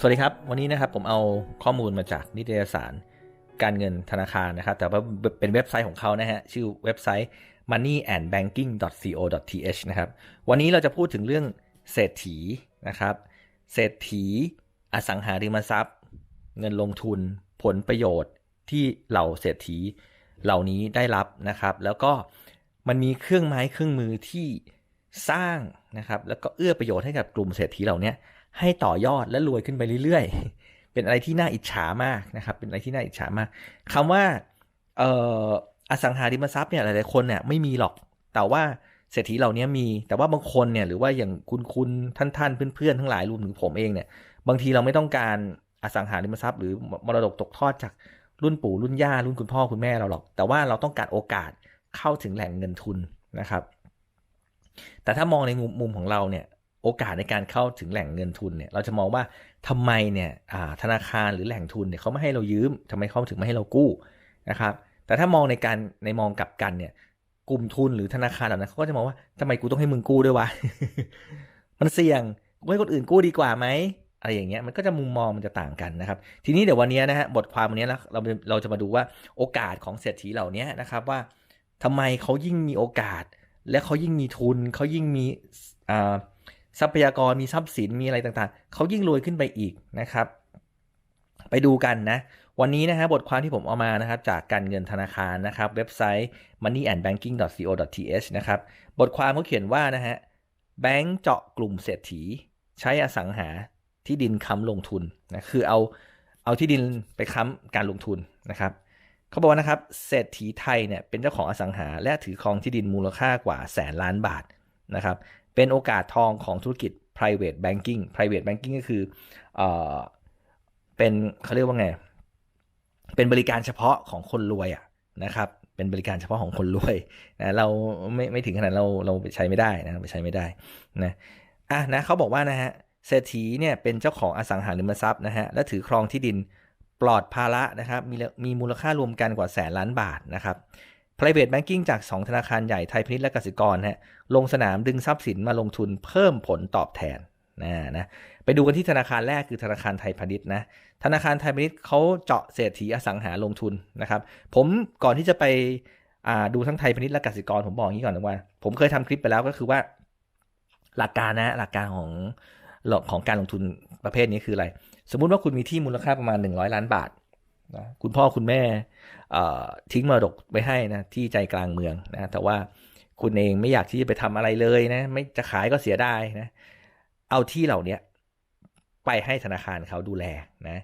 สวัสดีครับ วันนี้นะครับผมเอาข้อมูลมาจากนิตยสารการเงินธนาคารนะครับ แต่ว่าเป็นเว็บไซต์ของเขานะฮะ ชื่อเว็บไซต์ moneyandbanking.co.th นะครับ วันนี้เราจะพูดถึงเรื่องเศรษฐีนะครับ เศรษฐีอสังหาริมทรัพย์ เงินลงทุนผลประโยชน์ที่เหล่าเศรษฐีเหล่านี้ได้รับนะครับ แล้วก็มันมีเครื่องไม้เครื่องมือที่ สร้างนะครับแล้วก็เอื้อประโยชน์ให้กับกลุ่มเศรษฐีเหล่านี้ให้ต่อยอดและรวยขึ้นไปเรื่อยๆ เป็นอะไรที่น่าอิจฉามากนะครับ เป็นอะไรที่น่าอิจฉามากคำว่าเอ่ออสังหาริมทรัพย์เนี่ยหลายๆคนเนี่ยไม่มีหรอกแต่ว่าเศรษฐีเหล่านี้มี แต่ว่าบางคนเนี่ยหรือว่าอย่างคุณคุณท่านท่านเพื่อนๆทั้งหลายรวมถึงผมเองเนี่ยบางทีเราไม่ต้องการอสังหาริมทรัพย์หรือมรดกตกทอดจากรุ่นปู่รุ่นย่ารุ่นคุณพ่อคุณแม่เราหรอก แต่ว่าเราต้องการโอกาสเข้าถึงแหล่งเงินทุนนะครับ แต่ถ้ามองในมุมของเราเนี่ยโอกาสในการเข้าถึงแหล่งเงินทุนเนี่ยเราจะมองว่าทำไมเนี่ยธนาคารหรือแหล่งทุนเนี่ยเขาไม่ให้เรายืมทำไมเขาถึงไม่ให้เรากู้นะครับแต่ถ้ามองในการในมองกลับกันเนี่ยกลุ่มทุนหรือธนาคารเหล่านั้นเขาก็จะมองว่าทำไมกูต้องให้มึงกู้ด้วยวะมันเสี่ยงกูให้คนอื่นกู้ดีกว่าไหมอะไรอย่างเงี้ยมันก็จะมุมมองมันจะต่างกันนะครับ ทีนี้เดี๋ยววันนี้นะฮะบทความวันนี้เราเราจะมาดูว่าโอกาสของเศรษฐีเหล่านี้นะครับว่าทำไมเขายิ่งมีโอกาส และเขายิ่งมีทุนเขายิ่งมีทรัพยากรมีทรัพย์สินมีอะไรต่างๆ เขายิ่งรวยขึ้นไปอีกนะครับ ไปดูกันนะ วันนี้นะฮะบทความที่ผมเอามานะครับ จากการเงินธนาคารนะครับ เว็บไซต์ moneyandbanking.co.th นะครับ บทความเขาเขียนว่านะฮะแบงก์เจาะกลุ่มเศรษฐี ใช้อสังหาที่ดินค้ำลงทุนนะคือเอาเอาที่ดินไปค้ำการลงทุนนะครับ เขาบอกว่านะครับเศรษฐีไทยเนี่ยเป็นเจ้าของอสังหา และถือครองที่ดินมูลค่ากว่าแสนล้านบาทนะครับเป็นโอกาสทองของธุรกิจ private banking private banking ก็คือเออเป็นเขาเรียกว่าไง เป็นบริการเฉพาะของคนรวยอะนะครับเป็นบริการเฉพาะของคนรวยนะเราไม่ไม่ถึงขนาดเราเราไปใช้ไม่ได้นะไปใช้ไม่ได้นะอะนะเขาบอกว่านะฮะเศรษฐีเนี่ยเป็นเจ้าของอสังหาริมทรัพย์นะฮะและถือครองที่ดิน ปลอดภาระนะครับมีมีมูลค่ารวมกันกว่าแสนล้านบาทนะครับ private banking จาก 2 ธนาคารใหญ่ไทยพาณิชย์และกสิกรฮะลงสนามดึงทรัพย์สินมาลงทุนเพิ่มผลตอบแทนนะนะไปดูกันที่ธนาคารแรกคือธนาคารไทยพาณิชย์นะธนาคารไทยพาณิชย์เขาเจาะเศรษฐีอสังหาลงทุนนะครับ ผมก่อนที่จะไปดูทั้งไทยพาณิชย์และกสิกรผมบอกอย่างนี้ก่อนนะว่า ผมเคยทำคลิปไปแล้วก็คือว่า หลักการนะหลักการของ ของการลงทุนประเภทนี้คืออะไร สมมุติว่าคุณมีที่มูลค่าประมาณ 100 ล้านบาทนะคุณพ่อคุณแม่ทิ้งมรดกไปให้นะที่ใจกลางเมืองนะแต่ว่าคุณเองไม่อยากที่จะไปทำอะไรเลยนะ ไม่จะขายก็เสียได้นะ เอาที่เหล่านี้ไปให้ธนาคารเขาดูแลนะ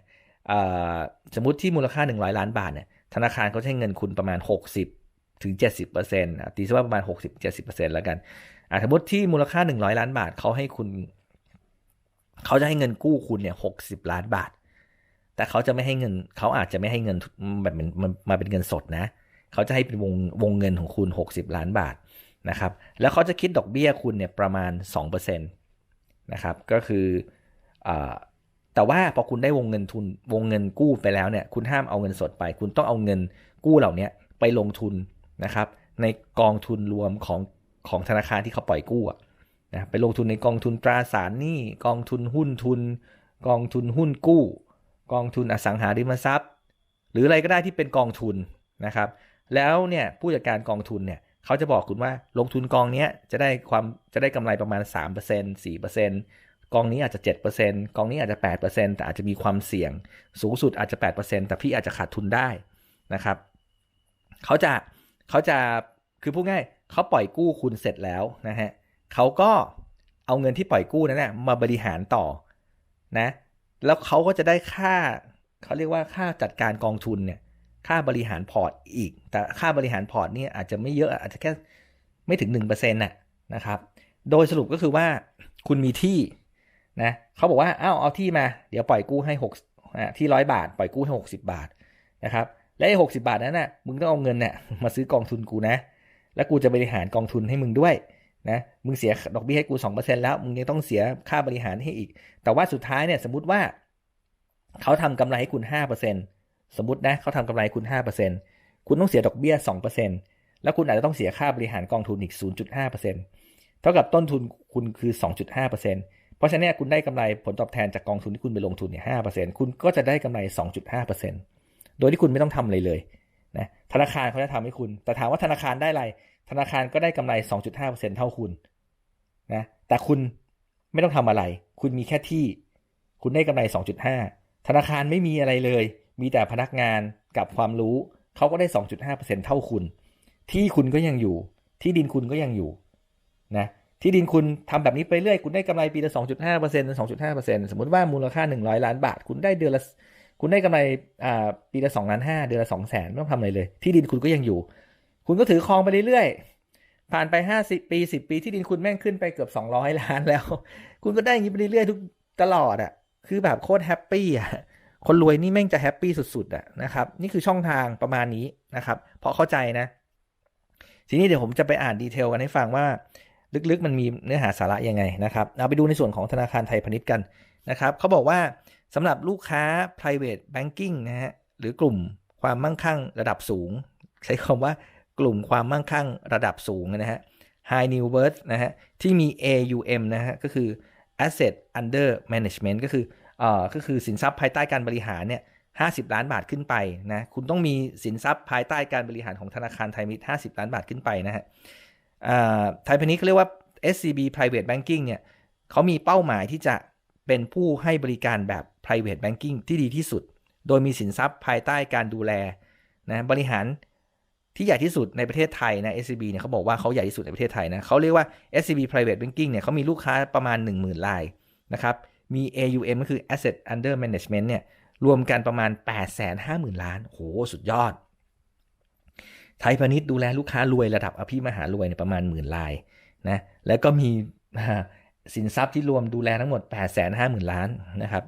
สมมติที่มูลค่า 100 ล้านบาทเนี่ยธนาคารเขาใช้เงินคุณประมาณ 60ถึง70%ตีซะว่าประมาณ 60-70%แล้วกันสมมติที่มูลค่า 100 ล้านบาทเขาให้คุณ เขาจะให้เงินกู้คุณเนี่ย60ล้านบาท แต่เขาจะไม่ให้เงิน เขาอาจจะไม่ให้เงินแบบมันมาเป็นเงินสดนะ เขาจะให้เป็นวงวงเงินของคุณ 60 ล้านบาทนะครับ แล้วเขาจะคิดดอกเบี้ยคุณเนี่ยประมาณ2%นะครับ ก็คืออแต่ว่าพอคุณได้วงเงินทุนวงเงินกู้ไปแล้วเนี่ยคุณห้ามเอาเงินสดไป คุณต้องเอาเงินกู้เหล่านี้ไปลงทุนนะครับ ในกองทุนรวมของของธนาคารที่เขาปล่อยกู้ นะไปลงทุนในกองทุนตราสารหนี้กองทุนหุ้นทุน กองทุนหุ้นกู้ กองทุนอสังหาริมทรัพย์ หรืออะไรก็ได้ที่เป็นกองทุนนะครับ แล้วเนี่ยผู้จัดการกองทุนเนี่ยเขาจะบอกคุณว่าลงทุนกองนี้จะได้ความจะได้กำไรประมาณ 3% 4%กองนี้อาจจะ 7%กองนี้อาจจะ 8%แต่อาจจะมีความเสี่ยง สูงสุดอาจจะ 8%แต่พี่อาจจะขาดทุนได้นะครับเขาจะเขาจะคือพูดง่ายเขาปล่อยกู้คุณเสร็จแล้วนะฮะ เขาก็เอาเงินที่ปล่อยกู้นั้นนะมาบริหารต่อนะ แล้วเขาก็จะได้ค่าเขาเรียกว่าค่าจัดการกองทุนเนี่ย ค่าบริหารพอร์ตอีก แต่ค่าบริหารพอร์ตนี่อาจจะไม่เยอะอาจจะแค่ไม่ถึง1%น่ะนะครับ โดยสรุปก็คือว่าคุณมีที่นะเขาบอกว่าอ้าวเอาที่มา เดี๋ยวปล่อยกู้ให้6ที่ร้อยบาท ปล่อยกู้ให้60 บาทนะครับและไอ้หกสิบาทนั้นน่ะมึงต้องเอาเงินเนี่ยมาซื้อกองทุนกูนะ แล้วกูจะบริหารกองทุนให้มึงด้วย นะมึงเสียดอกเบี้ยให้กู 2%แล้วมึงยังต้องเสียค่าบริหารให้อีก แต่ว่าสุดท้ายเนี่ยสมมติว่า เขาทำกำไรให้คุณ 5%สมมตินะเขาทำกำไรคุณ 5%คุณต้องเสียดอกเบี้ย 2%แล้วคุณอาจจะต้องเสียค่าบริหารกองทุนอีก 0.5%เท่ากับต้นทุนคุณคือ 2.5%เพราะฉะนั้นคุณได้กำไรผลตอบแทนจากกองทุนที่คุณไปลงทุนเนี่ยห้าเปอร์เซ็นคุณก็จะได้กำไรสองจุดห้าเปอร์เซ็นโดยที่คุณไม่ต้องทำอะไรเลยนะธนาคารเขาจะทำให้คุณ แต่ถามว่าธนาคารได้อะไร ธนาคารก็ได้กำไรสองจุดห้าเปอร์เซ็นเท่าคุณนะแต่คุณไม่ต้องทำอะไร คุณมีแค่ที่ คุณได้กำไรสองจุดห้าธนาคารไม่มีอะไรเลย มีแต่พนักงานกับความรู้เขาก็ได้สองจุดห้าเท่าคุณ ที่คุณก็ยังอยู่ ที่ดินคุณก็ยังอยู่นะที่ดินคุณทำแบบนี้ไปเรื่อย คุณได้กำไรปีละสองจุดห้าเปอร์เซ็นต์สองสมมติว่ามูลค่าหนึ่งร้อยล้านบาท คุณได้เดือนละ คุณได้กำไรปีละสองล้านห้าเดือนละสองแสนไม่ต้องทำอะไรเลย ที่ดินคุณก็ยังอยู่ คุณก็ถือครองไปเรื่อยๆ ผ่านไปห้าสิบปีสิบปีที่ดินคุณแม่งขึ้นไปเกือบสองร้อยล้านแล้ว คุณก็ได้อย่างนี้ไปเรื่อยๆทุกตลอดอะ คือแบบโคตรแฮปปี้อะ คนรวยนี่แม่งจะแฮปปี้สุดๆอะนะครับ นี่คือช่องทางประมาณนี้นะครับ เพราะเข้าใจนะ ทีนี้เดี๋ยวผมจะไปอ่านดีเทลกันให้ฟังว่า ลึกๆมันมีเนื้อหาสาระยังไงนะครับ เอาไปดูในส่วนของธนาคารไทยพาณิชย์กันนะครับเขาบอกว่าสำหรับลูกค้า private banking นะฮะหรือกลุ่มความมั่งคั่งระดับสูง ใช้คำว่า ลุ่มความมั่งคั่งระดับสูงนะฮะ high new worth นะฮะ ที่มี AUM นะฮะ ก็คือ asset under management ก็คือเอ่อก็คือสินทรัพย์ภายใต้การบริหารเนี่ย50ล้านบาทขึ้นไปนะ คุณต้องมีสินทรัพย์ภายใต้การบริหารของธนาคารไทยมิตร50ล้านบาทขึ้นไปนะฮะไทยพาณิชย์เขาเรียกว่า SCB Private Banking เนี่ยเขามีเป้าหมายที่จะเป็นผู้ให้บริการแบบ private banking ที่ดีที่สุด โดยมีสินทรัพย์ภายใต้การดูแลนะบริหาร ที่ใหญ่ที่สุดในประเทศไทยนะ SCB เนี่ยเขาบอกว่าเขาใหญ่ที่สุดในประเทศไทยนะเขาเรียกว่า SCB Private Banking เนี่ยเขามีลูกค้าประมาณ 10,000รายนะครับ มี AUM ก็คือ Asset Under Management เนี่ยรวมกันประมาณ 850,000 ล้าน โห สุดยอด ไทยพาณิชย์ดูแลลูกค้ารวยระดับอภิมหารวยในประมาณหมื่นรายนะ แล้วก็มีสินทรัพย์ที่รวมดูแลทั้งหมด 8 5 0 0 0 0 ล้านนะครับ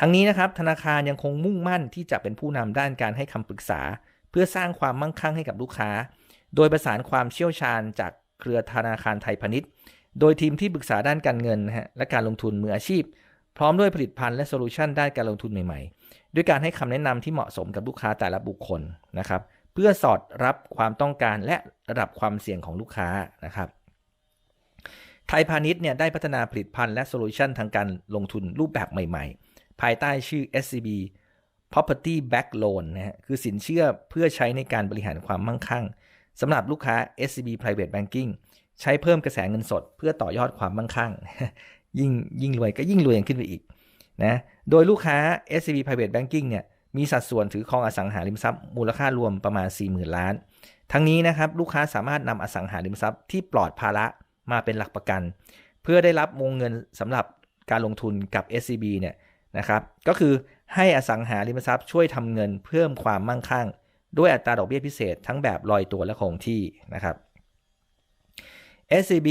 ทั้งนี้นะครับธนาคารยังคงมุ่งมั่นที่จะเป็นผู้นำด้านการให้คำปรึกษา เพื่อสร้างความมั่งคั่งให้กับลูกค้า โดยประสานความเชี่ยวชาญจากเครือธนาคารไทยพาณิชย์ โดยทีมที่ปรึกษาด้านการเงินนะฮะและการลงทุนมืออาชีพ พร้อมด้วยผลิตภัณฑ์และโซลูชันด้านการลงทุนใหม่ๆ ด้วยการให้คำแนะนำที่เหมาะสมกับลูกค้าแต่ละบุคคลนะครับเพื่อสอดรับความต้องการและระดับความเสี่ยงของลูกค้านะครับไทยพาณิชย์เนี่ยได้พัฒนาผลิตภัณฑ์และโซลูชันทางการลงทุนรูปแบบใหม่ ๆ ภายใต้ชื่อ SCB Property Back Loan นะฮะคือสินเชื่อเพื่อใช้ในการบริหารความมั่งคั่งสำหรับลูกค้า SCB Private Banking ใช้เพิ่มกระแสเงินสด เพื่อต่อยอดความมั่งคั่ง ยิ่งยิ่งรวยก็ยิ่งรวยขึ้นไปอีกนะโดยลูกค้า SCB Private Banking เนี่ยมีสัดส่วนถือครองอสังหาริมทรัพย์มูลค่ารวมประมาณ 40,000 ล้าน ทั้งนี้นะครับลูกค้าสามารถนำอสังหาริมทรัพย์ที่ปลอดภาระมาเป็นหลักประกัน เพื่อได้รับวงเงินสำหรับการลงทุนกับ SCB เนี่ยนะครับก็คือ ให้อสังหาริมทรัพย์ช่วยทำเงินเพิ่มความมั่งคั่ง ด้วยอัตราดอกเบี้ยพิเศษทั้งแบบลอยตัวและคงที่นะครับ SCB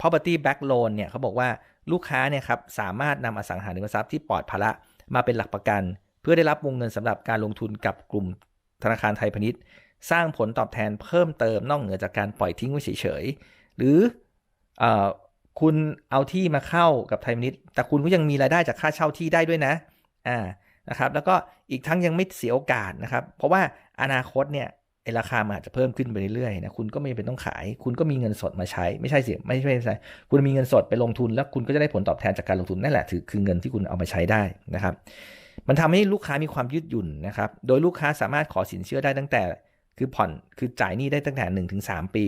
Property Back Loan เนี่ยเขาบอกว่าลูกค้าเนี่ยครับสามารถนำอสังหาริมทรัพย์ที่ปลอดภาระมาเป็นหลักประกัน เพื่อได้รับวงเงินสำหรับการลงทุนกับกลุ่มธนาคารไทยพาณิชย์ สร้างผลตอบแทนเพิ่มเติมนอกเหนือจากการปล่อยทิ้งไว้เฉยๆหรือคุณเอาที่มาเข้ากับไทยมินิทแต่คุณก็ยังมีรายได้จากค่าเช่าที่ได้ด้วยนะอ่า นะครับแล้วก็อีกทั้งยังไม่เสียโอกาสนะครับ เพราะว่าอนาคตเนี่ยไอราคาอาจจะเพิ่มขึ้นไปเรื่อยๆนะคุณก็ไม่เป็นต้องขาย คุณก็มีเงินสดมาใช้ ไม่ใช่สิไม่ใช่ไม่ใช่คุณมีเงินสดไปลงทุน แล้วคุณก็จะได้ผลตอบแทนจากการลงทุนนั่นแหละถือคือเงินที่คุณเอามาใช้ได้นะครับ มันทำให้ลูกค้ามีความยืดหยุ่นนะครับ โดยลูกค้าสามารถขอสินเชื่อได้ตั้งแต่ คือผ่อนคือจ่ายหนี้ได้ตั้งแต่1-3ปี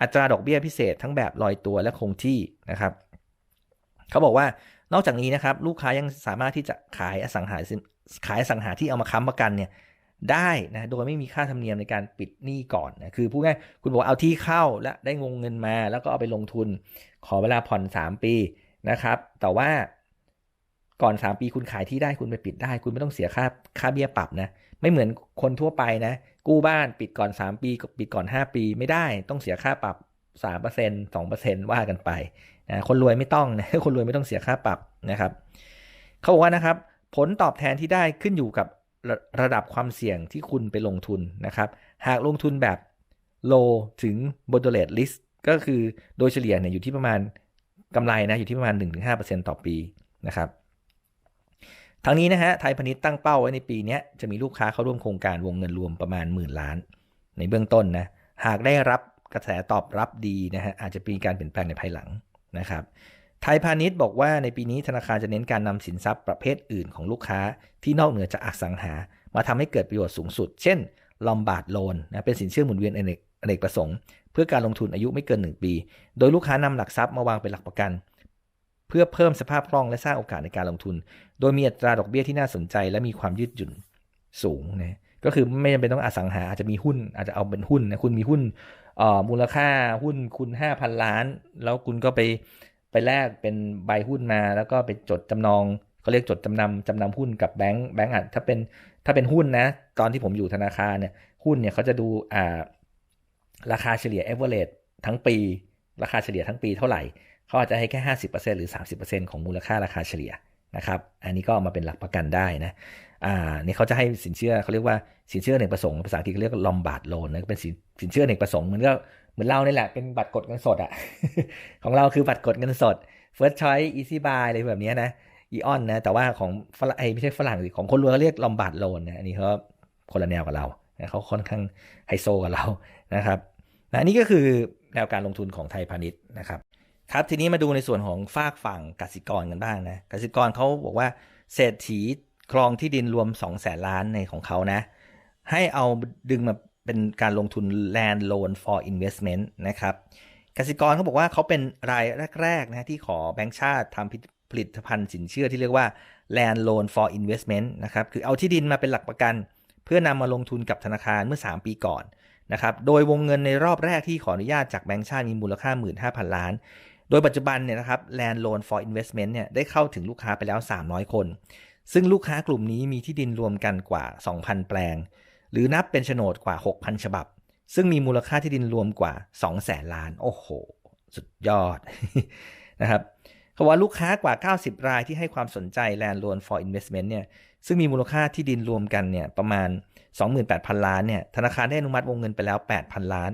อัตราดอกเบี้ยพิเศษทั้งแบบลอยตัวและคงที่นะครับเขาบอกว่า นอกจากนี้นะครับ ลูกค้ายังสามารถที่จะขายอสังหาขายอสังหาที่เอามาค้ำประกันเนี่ยได้นะโดยไม่มีค่าธรรมเนียมในการปิดหนี้ก่อนนะคือพูดง่ายคุณบอกเอาที่เข้าและได้งงเงินมา แล้วก็เอาไปลงทุน ขอเวลาผ่อน 3 ปีนะครับ แต่ว่าก่อน 3 ปีคุณขายที่ได้คุณไปปิดได้ คุณไม่ต้องเสียค่าค่าเบี้ยปรับนะไม่เหมือนคนทั่วไปนะ กู้บ้านปิดก่อน 3 ปีปิดก่อน 5 ปีไม่ได้ต้องเสียค่าปรับ 3% 2%ว่ากันไป คนรวยไม่ต้องนะคนรวยไม่ต้องเสียค่าปรับนะครับเขาบอกว่านะครับ ผลตอบแทนที่ได้ขึ้นอยู่กับระระดับความเสี่ยงที่คุณไปลงทุนนะครับ หากลงทุนแบบ low ถึง moderate risk ก็คือโดยเฉลี่ยเนี่ยอยู่ที่ประมาณกำไรนะอยู่ที่ประมาณ 1-5%ต่อปีนะครับทั้งนี้นะฮะไทยพาณิชย์ตั้งเป้าไว้ในปีนี้จะมีลูกค้าเข้าร่วมโครงการวงเงินรวมประมาณหมื่นล้าน ในเบื้องต้นนะหากได้รับกระแสตอบรับดีนะฮะอาจจะมีการเปลี่ยนแปลงในภายหลัง นะครับไทยพาณิชย์บอกว่าในปีนี้ธนาคารจะเน้นการนำสินทรัพย์ประเภทอื่นของลูกค้าที่นอกเหนือจากอสังหา มาทำให้เกิดประโยชน์สูงสุด เช่นลอมบาร์ดโลนนะเป็นสินเชื่อหมุนเวียนอเนกอเนกประสงค์ เพื่อการลงทุนอายุไม่เกิน 1 ปี โดยลูกค้านำหลักทรัพย์มาวางเป็นหลักประกัน เพื่อเพิ่มสภาพคล่องและสร้างโอกาสในการลงทุน โดยมีอัตราดอกเบี้ยที่น่าสนใจ และมีความยืดหยุ่นสูงนะก็คือไม่จำเป็นต้องอสังหาอาจจะมีหุ้นอาจจะเอาเป็นหุ้นนะคุณมีหุ้น มูลค่าหุ้นคุณ 5,000 ล้าน แล้วคุณก็ไปไปแลกเป็นใบหุ้นมา แล้วก็ไปจดจำนองเขาเรียกจดจำนำจำนำหุ้นกับแบงก์แบงก์อาจถ้าเป็นถ้าเป็นหุ้นนะ ตอนที่ผมอยู่ธนาคารเนี่ยหุ้นเนี่ยเขาจะดูอ่าราคาเฉลี่ย average ทั้งปี ราคาเฉลี่ยทั้งปีเท่าไหร่ เขาอาจจะให้แค่ 50%หรือ 30%ของมูลค่าราคาเฉลี่ยนะครับ อันนี้ก็เอามาเป็นหลักประกันได้นะ อ่านี่เขาจะให้สินเชื่อเขาเรียกว่าสินเชื่อเอกประสงค์ภาษาอังกฤษเรียกลอมบาร์ดโลนนะเป็นสินสินเชื่อเอกประสงค์มือนก็เหมือนเราเนี่ยแหละเป็นบัตรกดเงินสดอะของเราคือบัตรกดเงินสด First Choice Easy Buy อะไรแบบนี้นะอีออนนะแต่ว่าของฝรั่งไม่ใช่ฝรั่งสิของคนรวยเขาเรียกลอมบาร์ดโลนนะอันนี้เขาคนละแนวกับเราเขาค่อนข้างไฮโซกับเรานะครับนะนี่ก็คือแนวการลงทุนของไทยพาณิชย์นะครับครับทีนี้มาดูในส่วนของฝากฝั่งกสิกรกันบ้างนะกสิกรเขาบอกว่าเศรษฐี ครองที่ดินรวม2 0 0แสนล้านในของเขานะ ให้เอาดึงมาเป็นการลงทุน land loan for investment นะครับกสิกรเขาบอกว่าเขาเป็นรายแรกๆนะที่ขอแบงก์ชาติทำผลิตภัณฑ์สินเชื่อที่เรียกว่า land loan for investment นะครับคือเอาที่ดินมาเป็นหลักประกัน เพื่อนำมาลงทุนกับธนาคารเมื่อ 3 ปีก่อนนะครับโดยวงเงินในรอบแรกที่ขออนุญาตจากแบงก์ชาติมีมูลค่า 15,000 ล้าน โดยปัจจุบันเนี่ยนะครับ land loan for investment เนี่ยได้เข้าถึงลูกค้าไปแล้ว 300 คน ซึ่งลูกค้ากลุ่มนี้มีที่ดินรวมกันกว่า 2,000 แปลง หรือนับเป็นโฉนดกว่า 6,000 ฉบับ ซึ่งมีมูลค่าที่ดินรวมกว่า 200,000 ล้าน โอ้โห สุดยอดนะครับเขาว่าลูกค้ากว่า 90 รายที่ให้ความสนใจ land loan for investment เนี่ยซึ่งมีมูลค่าที่ดินรวมกันเนี่ยประมาณ 28,000 ล้านเนี่ยธนาคารได้อนุมัติวงเงินไปแล้ว 8,000 ล้าน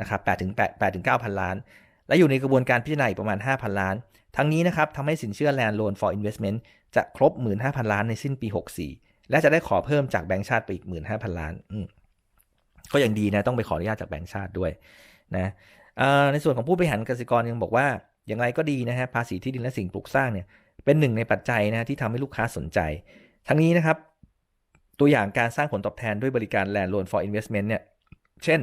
นะครับ8ถึง8 8ถึง9,000 ล้าน และอยู่ในกระบวนการพิจารณาอีกประมาณ 5,000 ล้าน ทั้งนี้นะครับทำให้สินเชื่อ land loan for investment จะครบ 15,000 ล้านในสิ้นปี 64 และจะได้ขอเพิ่มจากแบงก์ชาติไปอีก 15,000 ล้านก็ยังดีนะต้องไปขออนุญาตจากแบงก์ชาติด้วยนะในส่วนของผู้บริหารกสิกรยังบอกว่าอย่างไรก็ดีนะฮะภาษีที่ดินและสิ่งปลูกสร้างเนี่ยเป็นหนึ่งในปัจจัยนะที่ทำให้ลูกค้าสนใจ ทั้งนี้นะครับ ตัวอย่างการสร้างผลตอบแทนด้วยบริการ land loan for investment เนี่ยเช่น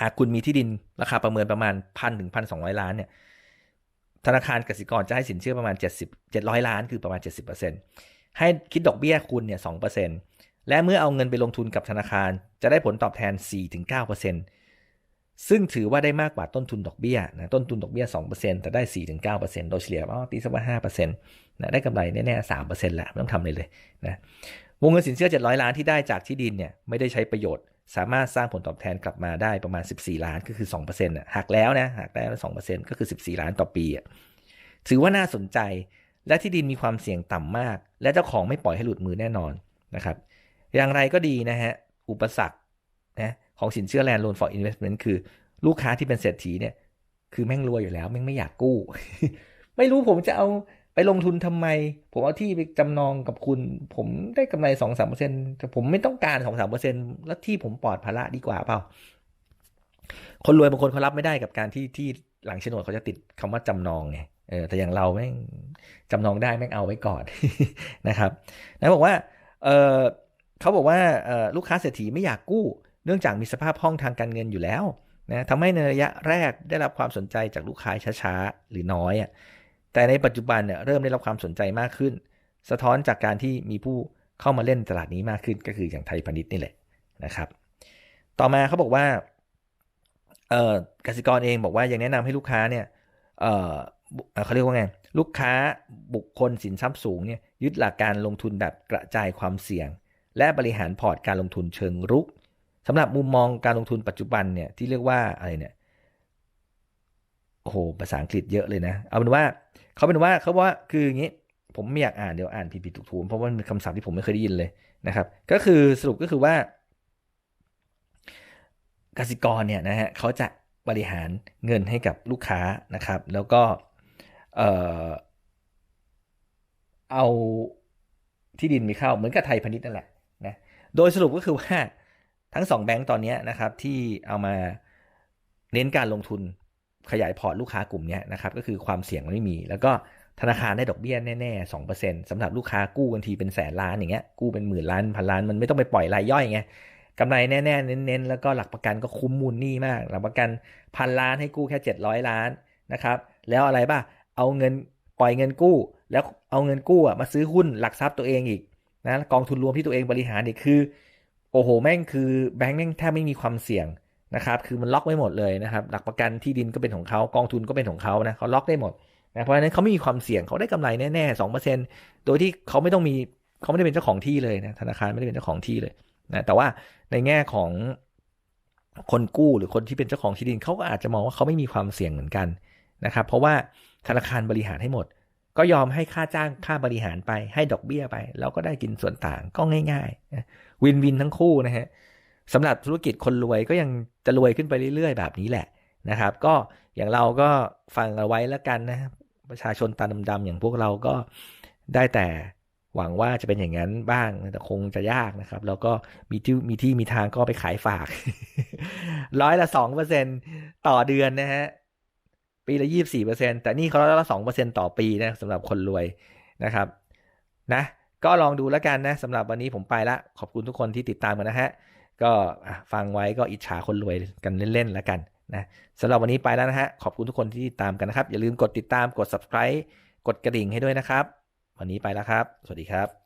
หากคุณมีที่ดินราคาประเมินประมาณพันถึงพันสองล้านเนี่ย ธนาคารกสิกรจะให้สินเชื่อประมาณ 70 700 ล้านคือประมาณ 70%ให้คิดดอกเบี้ยคุณเนี่ย2%และเมื่อเอาเงินไปลงทุนกับธนาคาร จะได้ผลตอบแทน 4-9%ซึ่งถือว่าได้มากกว่าต้นทุนดอกเบี้ยนะต้นทุนดอกเบี้ย 2%แต่ได้ 4-9%โดยเฉลี่ยตีสักว่า5%นะได้กำไรแน่ๆ3%แหละไม่ต้องทำเลยเลยนะวงเงินสินเชื่อ 700 ล้านที่ได้จากที่ดินเนี่ยไม่ได้ใช้ประโยชน์ สามารถสร้างผลตอบแทนกลับมาได้ประมาณ 14 ล้านก็คือ 2%อะหักแล้วนะหักได้แล้ว2%ก็คือ 14 ล้านต่อปีอะถือว่าน่าสนใจและที่ดินมีความเสี่ยงต่ำมาก และเจ้าของไม่ปล่อยให้หลุดมือแน่นอนนะครับ อย่างไรก็ดีนะฮะ อุปสรรคนะของสินเชื่อ land loan for investment คือ ลูกค้าที่เป็นเศรษฐีเนี่ย คือแม่งรวยอยู่แล้ว แม่งไม่อยากกู้ ไม่รู้ผมจะเอา ไปลงทุนทำไม ผมเอาที่ไปจำนองกับคุณ ผมได้กำไรสองสามเปอร์เซ็นต์แต่ผมไม่ต้องการสองสามเปอร์เซ็นต์แล้วที่ผมปลอดภาระดีกว่าเปล่า คนรวยบางคนเขารับไม่ได้กับการที่ที่หลังโฉนดเขาจะติดคำว่าจำนองไงเออแต่อย่างเราแม่งจำนองได้แม่งเอาไว้ก่อนนะครับนะบอกว่าเออเขาบอกว่าเออลูกค้าเศรษฐีไม่อยากกู้ เนื่องจากมีสภาพห้องทางการเงินอยู่แล้วนะทำให้ในระยะแรกได้รับความสนใจจากลูกค้าช้าๆ หรือน้อยอะ แต่ในปัจจุบันเนี่ยเริ่มได้รับความสนใจมากขึ้น สะท้อนจากการที่มีผู้เข้ามาเล่นตลาดนี้มากขึ้นก็คืออย่างไทยพาณิชย์นี่แหละนะครับ ต่อมาเขาบอกว่าเกสิกรเองบอกว่ายังแนะนำให้ลูกค้าเนี่ยเเขาเรียกว่าไงลูกค้าบุคคลสินทรัพย์สูงเนี่ยยึดหลักการลงทุนแบบกระจายความเสี่ยง และบริหารพอร์ตการลงทุนเชิงรุกสำหรับมุมมองการลงทุนปัจจุบันเนี่ยที่เรียกว่าอะไรเนี่ยโอ้โหภาษาอังกฤษเยอะเลยนะ เอาเป็นว่า เขาเป็นว่าเขาว่าคืออย่างนี้ผมไม่อยากอ่านเดี๋ยวอ่านผิดๆถูกๆเพราะว่าเป็นคำศัพท์ที่ผมไม่เคยได้ยินเลยนะครับ ก็คือสรุปก็คือว่ากสิกรเนี่ยนะฮะเขาจะบริหารเงินให้กับลูกค้านะครับ แล้วก็เออเอาที่ดินมีเข้าเหมือนกับไทยพาณิชย์นั่นแหละนะโดยสรุปก็คือว่าทั้งสองแบงก์ตอนนี้นะครับที่เอามาเน้นการลงทุน ขยายพอร์ตลูกค้ากลุ่มนี้นะครับก็คือความเสี่ยงมันไม่มี แล้วก็ธนาคารได้ดอกเบี้ยแน่ๆสองเปอร์เซ็นต์สำหรับลูกค้ากู้กันทีเป็นแสนล้านอย่างเงี้ยกู้เป็นหมื่นล้านพันล้านมันไม่ต้องไปปล่อยรายย่อยไงกำไรแน่ๆเน้นๆแล้วก็หลักประกันก็คุ้มมูลหนี้มาก หลักประกันพันล้านให้กู้แค่ 700 ล้านนะครับแล้วอะไรบ้าเอาเงินปล่อยเงินกู้ แล้วเอาเงินกู้อะมาซื้อหุ้นหลักทรัพย์ตัวเองอีกนะกองทุนรวมที่ตัวเองบริหารนี่คือโอ้โหแม่งคือแบงค์แม่งแทบไม่มีความเสี่ยง นะครับคือมันล็อกไว้หมดเลยนะครับหลักประกันที่ดินก็เป็นของเขากองทุนก็เป็นของเขานะเขาล็อกได้หมดนะเพราะฉะนั้นเขาไม่มีความเสี่ยงเขาได้กำไรแน่ๆสองเปอร์เซ็นโดยที่เขาไม่ต้องมีเขาไม่ได้เป็นเจ้าของที่เลยนะธนาคารไม่ได้เป็นเจ้าของที่เลยนะแต่ว่าในแง่ของคนกู้หรือคนที่เป็นเจ้าของที่ดินเขาก็อาจจะมองว่าเขาไม่มีความเสี่ยงเหมือนกันนะครับเพราะว่าธนาคารบริหารให้หมด ก็ยอมให้ค่าจ้างค่าบริหารไปให้ดอกเบี้ยไป แล้วก็ได้กินส่วนต่างก็ง่ายๆวินวินทั้งคู่นะฮะ สำหรับธุรกิจคนรวยก็ยังจะรวยขึ้นไปเรื่อยๆ แบบนี้แหละนะครับ ก็อย่างเราก็ฟังเอาไว้แล้วกันนะประชาชนตาดำๆอย่างพวกเราก็ได้แต่หวังว่าจะเป็นอย่างนั้นบ้างแต่คงจะยากนะครับ แล้วก็มีที่มีที่มีทางก็ไปขายฝากร้อยละสองเปอร์เซ็นต่อเดือนนะฮะปีละยี่บสี่เปอร์เซ็นแต่นี่เขาร้อยละสองเปอร์เซ็นต่อปีนะสำหรับคนรวยนะครับ นะ ก็ลองดูแล้วกันนะสำหรับวันนี้ผมไปละ ขอบคุณทุกคนที่ติดตามกันนะฮะ ก็ฟังไว้ก็อิจฉาคนรวยกันเล่นๆแล้วกันนะสำหรับวันนี้ไปแล้วนะฮะ ขอบคุณทุกคนที่ติดตามกันนะครับ อย่าลืมกดติดตามกด subscribe กดกระดิ่งให้ด้วยนะครับ วันนี้ไปแล้วครับ สวัสดีครับ